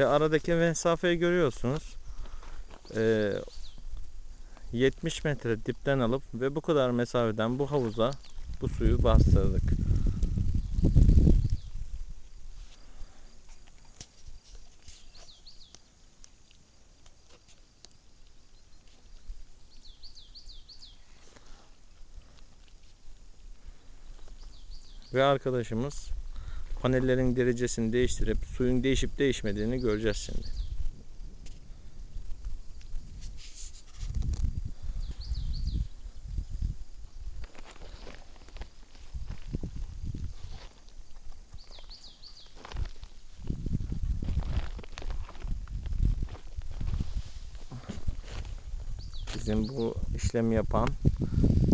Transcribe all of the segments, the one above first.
Ve aradaki mesafeyi görüyorsunuz. Ee, 70 metre dipten alıp ve bu kadar mesafeden bu havuza bu suyu bastırdık. Ve arkadaşımız panellerin derecesini değiştirip suyun değişip değişmediğini göreceğiz şimdi. Bizim bu işlemi yapan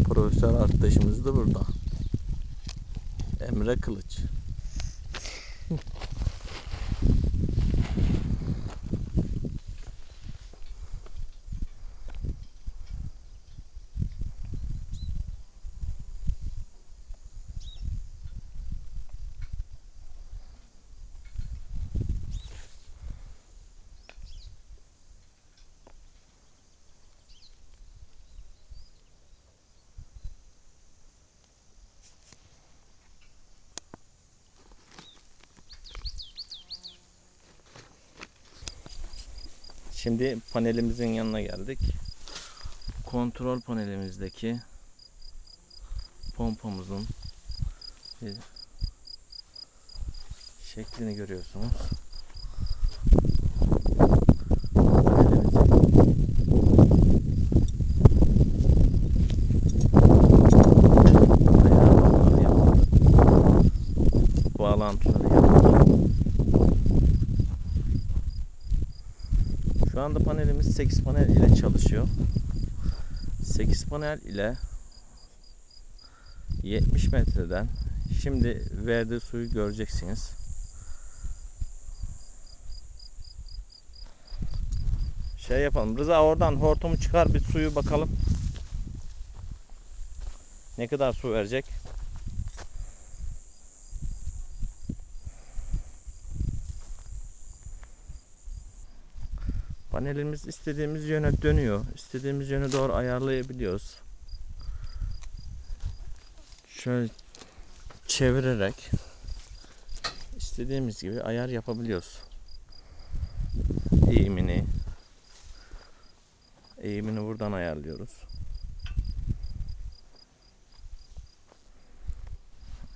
profesör arkadaşımız da burada. Emre Kılıç. Şimdi panelimizin yanına geldik. Kontrol panelimizdeki pompamızın şeklini görüyorsunuz. Anda panelimiz 8 panel ile çalışıyor. 8 panel ile 70 metreden şimdi verdiği suyu göreceksiniz. Şey yapalım. Rıza oradan hortumu çıkar bir suyu bakalım. Ne kadar su verecek? Panelimiz istediğimiz yöne dönüyor. İstediğimiz yöne doğru ayarlayabiliyoruz. Şöyle çevirerek istediğimiz gibi ayar yapabiliyoruz. Eğimini eğimini buradan ayarlıyoruz.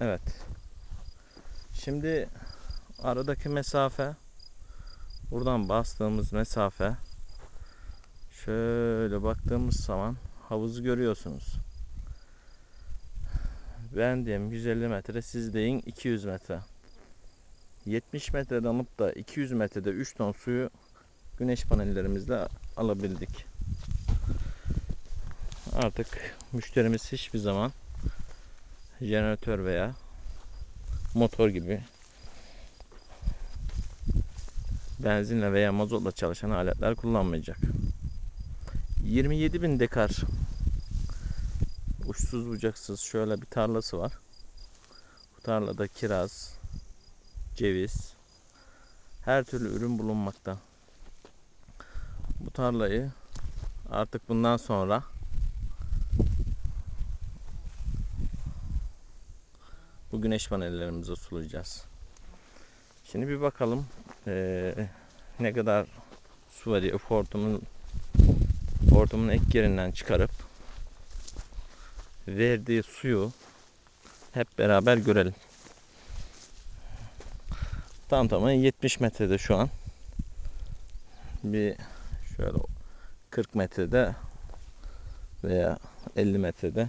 Evet. Şimdi aradaki mesafe Buradan bastığımız mesafe şöyle baktığımız zaman havuzu görüyorsunuz. Ben diyeyim 150 metre siz deyin 200 metre. 70 metreden alıp da 200 metrede 3 ton suyu güneş panellerimizle alabildik. Artık müşterimiz hiçbir zaman jeneratör veya motor gibi benzinle veya mazotla çalışan aletler kullanmayacak. 27 bin dekar uçsuz bucaksız şöyle bir tarlası var. Bu tarlada kiraz, ceviz, her türlü ürün bulunmakta. Bu tarlayı artık bundan sonra bu güneş panellerimize sulayacağız. Şimdi bir bakalım ee, ne kadar su veriyor. Hortumun hortumun ek yerinden çıkarıp verdiği suyu hep beraber görelim. Tam tamamı 70 metrede şu an. Bir şöyle 40 metrede veya 50 metrede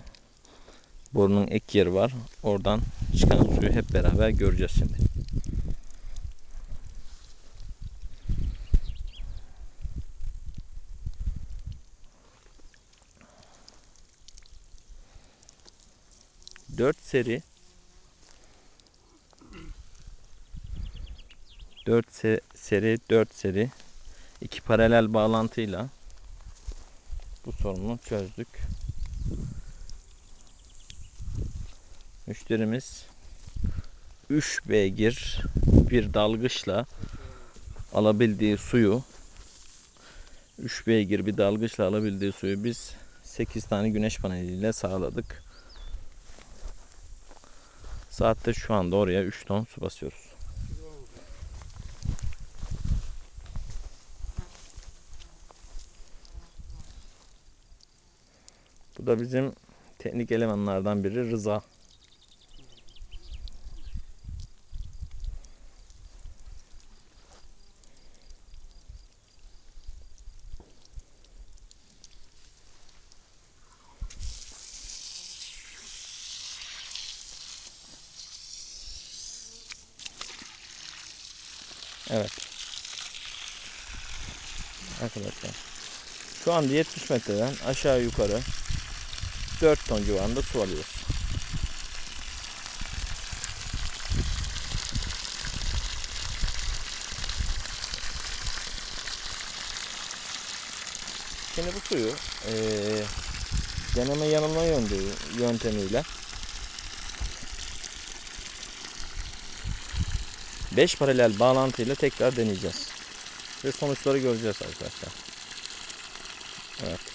borunun ek yeri var. Oradan çıkan suyu hep beraber göreceğiz şimdi. Dört seri 4 se seri 4 seri iki paralel bağlantıyla bu sorunu çözdük. Müşterimiz 3 beygir bir dalgıçla alabildiği suyu 3 beygir bir dalgıçla alabildiği suyu biz 8 tane güneş paneliyle sağladık. Saatte şu anda oraya 3 ton su basıyoruz. Bu da bizim teknik elemanlardan biri Rıza. Evet. Arkadaşlar. Şu anda 70 metreden aşağı yukarı 4 ton civarında su alıyoruz. Şimdi bu suyu eee deneme yanılma yöntemi, yöntemiyle 5 paralel bağlantıyla tekrar deneyeceğiz. Ve sonuçları göreceğiz arkadaşlar. Evet.